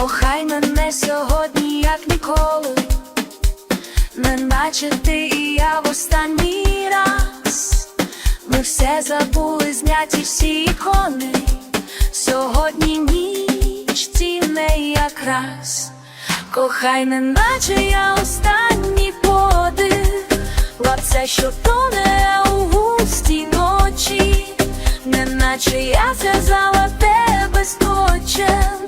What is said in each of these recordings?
Кохай мене сьогодні, як ніколи, неначе ти і я в останній раз. Ми все забули зняті всі ікони. Сьогодні ніч ціне якраз. Кохай неначе я останній подих, лапця, що тоне у густій ночі, неначе я зв'язала тебе скотчем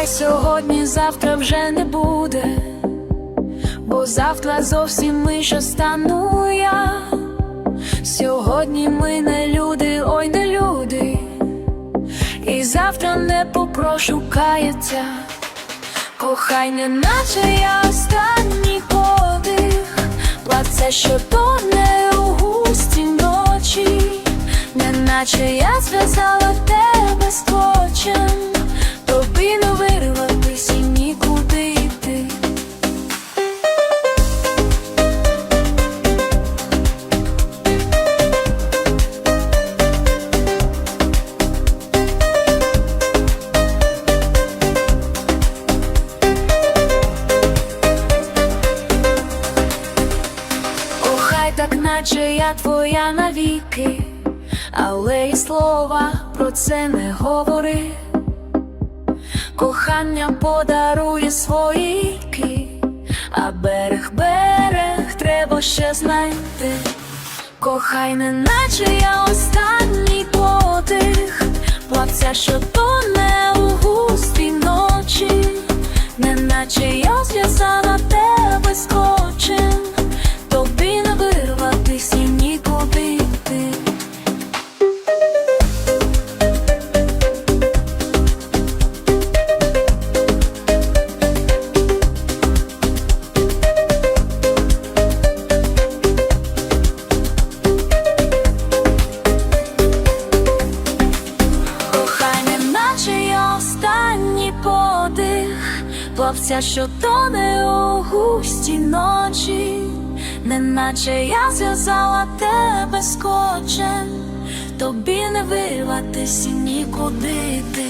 Кохай сьогодні, завтра вже не буде, бо завтра зовсім інша стану я. Сьогодні ми не люди, ой не люди, і завтра не попрошу каяться. Кохай, не наче я останній подих, плаце, що тоне так, наче я твоя навіки, але і слова про це не говори. Кохання подарує свої ки, а берег берег треба ще знайти. Кохай, не наче я останній подих, плавця, що тоне у густій ночі, не наче я зв'язала тебе скотчем, подих, що тоне у густі ночі, неначе я зв'язала тебе скотчем, тобі не вирватись нікуди йти.